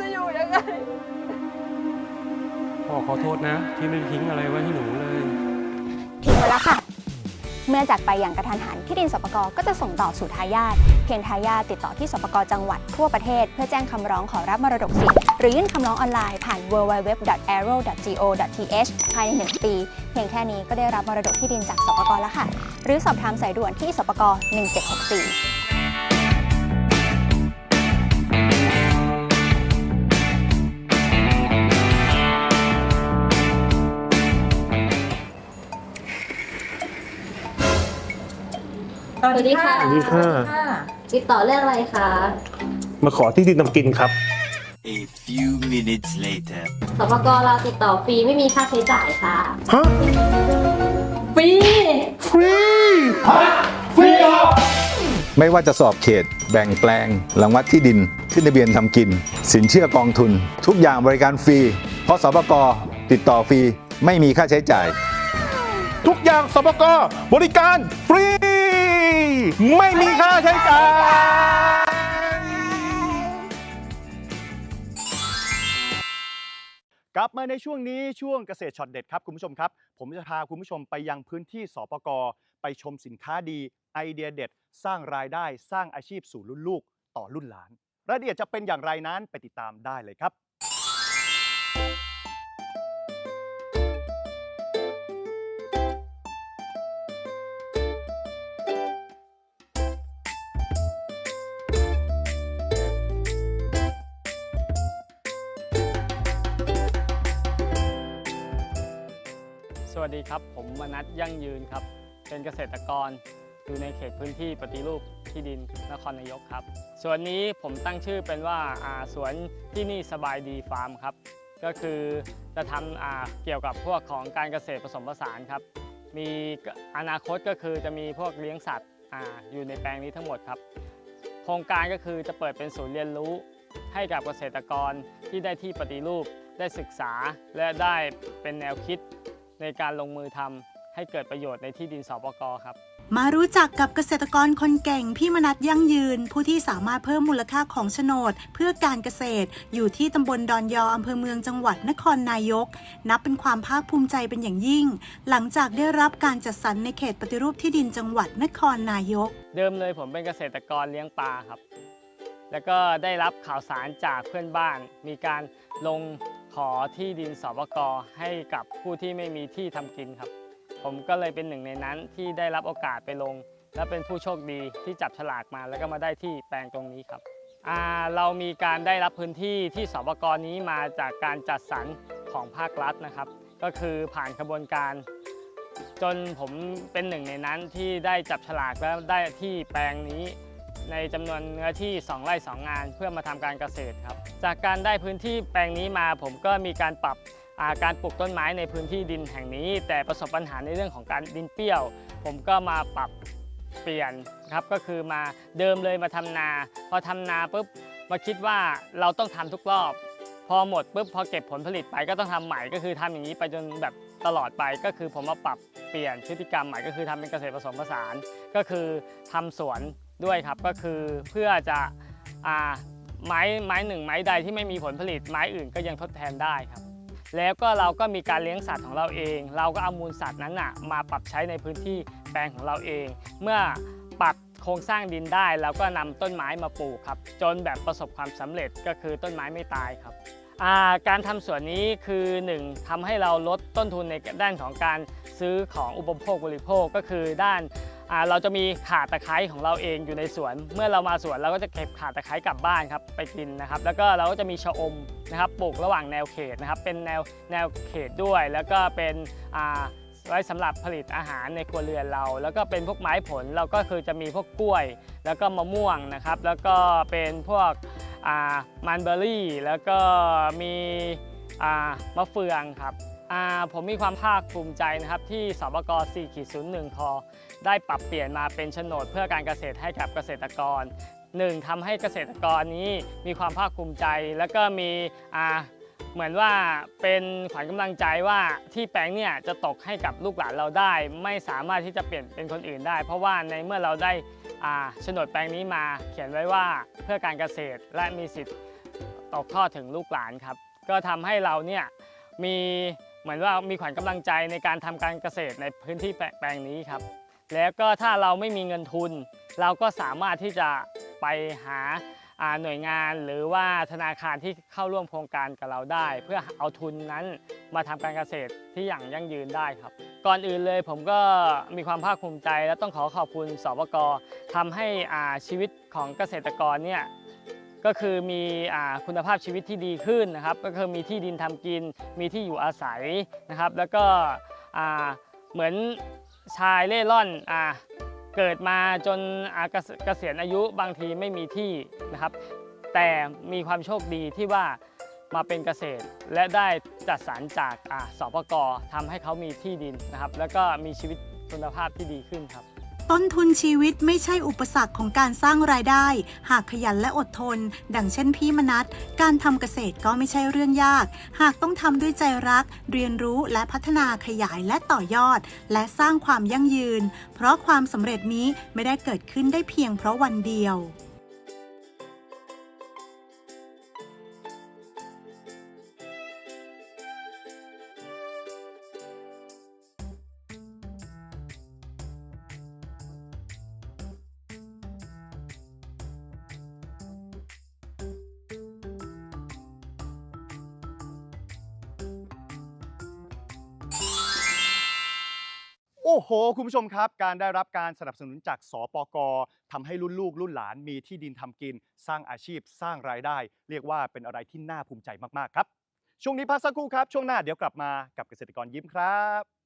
จะอยู่ยังไง พ่อขอโทษนะ ที่ไม่ได้ทิ้งอะไรไว้ให้หนูเลย ทิ้งไว้แล้วค่ะ เมื่อจากไปอย่างกระทันหันที่ดินสปกก็จะส่งต่อสู่ทายาทเพียงทายาทติดต่อที่สปกจังหวัดทั่วประเทศ เพื่อแจ้งคำร้องขอรับมรดกสิทธิ์หรือยื่นคำร้องออนไลน์ผ่าน www.arrow.go.th ภายใน 1 ปี เพียงแค่นี้ก็ได้รับมรดกที่ดินจากสปกแล้วค่ะ หรือสอบถามสายด่วนที่สปก1764 สวัสดีค่ะ สวัสดีค่ะ ติดต่อเรื่องอะไรคะ มาขอที่ดินทำกินครับ A few minutes later. สปกเราติดต่อฟรีไม่มีค่าใช้จ่ายค่ะ ฮะ ฟรี ฟรีไม่ว่าจะสอบเขต แบ่งแปลงหลังวัดที่ดิน ขึ้นทะเบียนทำกิน สินเชื่อกองทุน ทุกอย่างบริการฟรี เพราะสปกติดต่อฟรี ไม่มีค่าใช้จ่าย ทุกอย่างสปกบริการฟรี ไม่มีค่าใช้จ่ายกลับมาในช่วงนี้ช่วงเกษตรช็อตเด็ดครับคุณผู้ชมครับ ผมจะพาคุณผู้ชมไปยังพื้นที่สปกไปชมสินค้าดี ไอเดียเด็ด สร้างรายได้สร้างอาชีพสู่รุ่นลูกต่อรุ่นหลาน รายละเอียดจะเป็นอย่างไรนั้นไปติดตามได้เลยครับ วัสดีครับ ผมมนัทยั่งยืนครับ เป็นเกษตรกรอยู่ในเขตพื้นที่ปฏิรูปที่ดินนครนายกครับ ส่วนนี้ผมตั้งชื่อเป็นว่าาสวนที่นี่สบายดีฟาร์มครับ ก็คือจะทำเกี่ยวกับพวกของการเกษตรผสมผสานครับ มีอนาคตก็คือจะมีพวกเลี้ยงสัตว์ออยู่ในแปลงนี้ทั้งหมดครับ โครงการก็คือจะเปิดเป็นศูนย์เรียนรู้ ให้กับเกษตรกรที่ได้ที่ปฏิรูปได้ศึกษาและได้เป็นแนวคิด ในการลงมือทำให้เกิดประโยชน์ในที่ดินสปกครับ มารู้จักกับเกษตรกรคนเก่งพี่มนัทยั่งยืน ผู้ที่สามารถเพิ่มมูลค่าของโฉนด เพื่อการเกษตร อยู่ที่ตำบลดอนยออำเภอเมืองจังหวัดนครนายก นับเป็นความภาคภูมิใจเป็นอย่างยิ่ง หลังจากได้รับการจัดสรรในเขตปฏิรูปที่ดินจังหวัดนครนายก เดิมเลยผมเป็นเกษตรกรเลี้ยงปลาครับ แล้วก็ได้รับข่าวสารจากเพื่อนบ้าน มีการลงขอที่ดินสปกให้กับผู้ที่ไม่มีที่ทำกินครับ ผมก็เลยเป็นหนึ่งในนั้นที่ได้รับโอกาสไปลง และเป็นผู้โชคดีที่จับฉลากมาแล้วก็มาได้ที่แปลงตรงนี้ครับเรามีการได้รับพื้นที่ที่สปกนี้มาจากการจัดสรรของภาครัฐนะครับ ก็คือผ่านกระบวนการ จนผมเป็นหนึ่งในนั้นที่ได้จับฉลากแล้วได้ที่แปลงนี้ ในจำนวนเนื้อที่ 2 ไร่ 2 งาน เพื่อมาทำการเกษตรครับ จากการได้พื้นที่แปลงนี้มาผมก็มีการปรับาการปลูกต้นไม้ในพื้นที่ดินแห่งนี้ แต่ประสบปัญหาในเรื่องของการดินเปรี้ยว ผมก็มาปรับเปลี่ยนครับก็คือมาเดิมเลยมาทำนา พอทำนาปุ๊บมาคิดว่าเราต้องทำทุกรอบ พอหมดปุ๊บพอเก็บผลผลิตไปก็ต้องทำใหม่ก็คือทำอย่างนี้ไปจนแบบตลอดไปก็คือผมมาปรับเปลี่ยนพฤติกรรมใหม่ก็คือทำเป็นเกษตรผสมผสาน ก็คือทำสวน ด้วยครับ ก็คือเพื่อจะอไม้ไม้หนึ่งไม้ใดที่ไม่มีผลผลิตไม้อื่นก็ยังทดแทนได้ครับ แล้วก็เราก็มีการเลี้ยงสัตว์ของเราเอง เราก็เอามูลสัตว์นั้นน่ะมาปรับใช้ในพื้นที่แปลงของเราเอง เมื่อปรับโครงสร้างดินได้เราก็นำต้นไม้มาปลูกครับ จนแบบประสบความสำเร็จก็คือต้นไม้ไม่ตายครับาการทำสวนนี้คือ 1ทำให้เราลดต้นทุนในด้านของการซื้อของอุปโภคบริโภคก็คือด้าน เราจะมีข่าตะไคร้ของเราเองอยู่ในสวน เมื่อเรามาสวนเราก็จะเก็บข่าตะไคร้กลับบ้านครับไปกินนะครับ แล้วก็เราก็จะมีชะอมนะครับปลูกระหว่างแนวเขตนะครับเป็นแนวแนวเขตด้วย แล้วก็เป็นไว้สำหรับผลิตอาหารในครัวเรือนเรา แล้วก็เป็นพวกไม้ผลเราก็คือจะมีพวกกล้วย แล้วก็มะม่วงนะครับ แล้วก็เป็นพวกมันเบอร์รี่ แล้วก็มีมะเฟืองครับ ผมมีความภาคภูมิใจนะครับที่สบก4.01คได้ปรับเปลี่ยนมาเป็นโฉนดเพื่อการเกษตรให้กับเกษตรกร 1ทำให้เกษตรกรนี้มีความภาคภูมิใจ แล้วก็มีเหมือนว่าเป็นขวัญกำลังใจว่าที่แปลงเนี่ยจะตกให้กับลูกหลานเราได้ ไม่สามารถที่จะเปลี่ยนเป็นคนอื่นได้ เพราะว่าในเมื่อเราได้โฉนดแปลงนี้มา เขียนไว้ว่าเพื่อการเกษตรและมีสิทธิ์ตกทอดถึงลูกหลานครับ ก็ทำให้เราเนี่ยมี เหมือนว่ามีขวัญกำลังใจในการทำการเกษตรในพื้นที่แปลงนี้ครับ แล้วก็ถ้าเราไม่มีเงินทุน เราก็สามารถที่จะไปหาหน่วยงานหรือว่าธนาคารที่เข้าร่วมโครงการกับเราได้ เพื่อเอาทุนนั้นมาทำการเกษตรที่อย่างยั่งยืนได้ครับ ก่อนอื่นเลยผมก็มีความภาคภูมิใจ และต้องขอขอบคุณสวกทำให้ชีวิตของเกษตรกรเนี่ย ก็คือมีอคุณภาพชีวิตที่ดีขึ้นนะครับ ก็คือมีที่ดินทำกิน มีที่อยู่อาศัยนะครับ แล้วก็เหมือนชายเล่ร่อนอเกิดมาจนเกษียณอายุบางทีไม่มีที่นะครับ แต่มีความโชคดีที่ว่ามาเป็นเกษตร และได้จัดสรรจากสปกทำให้เขามีที่ดินนะครับ แล้วก็มีชีวิตคุณภาพที่ดีขึ้นครับ ต้นทุนชีวิตไม่ใช่อุปสรรคของการสร้างรายได้ หากขยันและอดทน ดังเช่นพี่มนัทการทำเกษตรก็ไม่ใช่เรื่องยาก หากต้องทำด้วยใจรัก เรียนรู้และพัฒนาขยายและต่อยอด และสร้างความยั่งยืน เพราะความสำเร็จนี้ไม่ได้เกิดขึ้นได้เพียงเพราะวันเดียว โอ้โห คุณผู้ชมครับ การได้รับการสนับสนุนจากสปกทำให้รุ่นลูกรุ่นหลานมีที่ดินทำกิน สร้างอาชีพสร้างรายได้ เรียกว่าเป็นอะไรที่น่าภูมิใจมาก ๆ ครับ ช่วงนี้พักสักครู่ครับ ช่วงหน้าเดี๋ยวกลับมากับเกษตรกรยิ้มครับ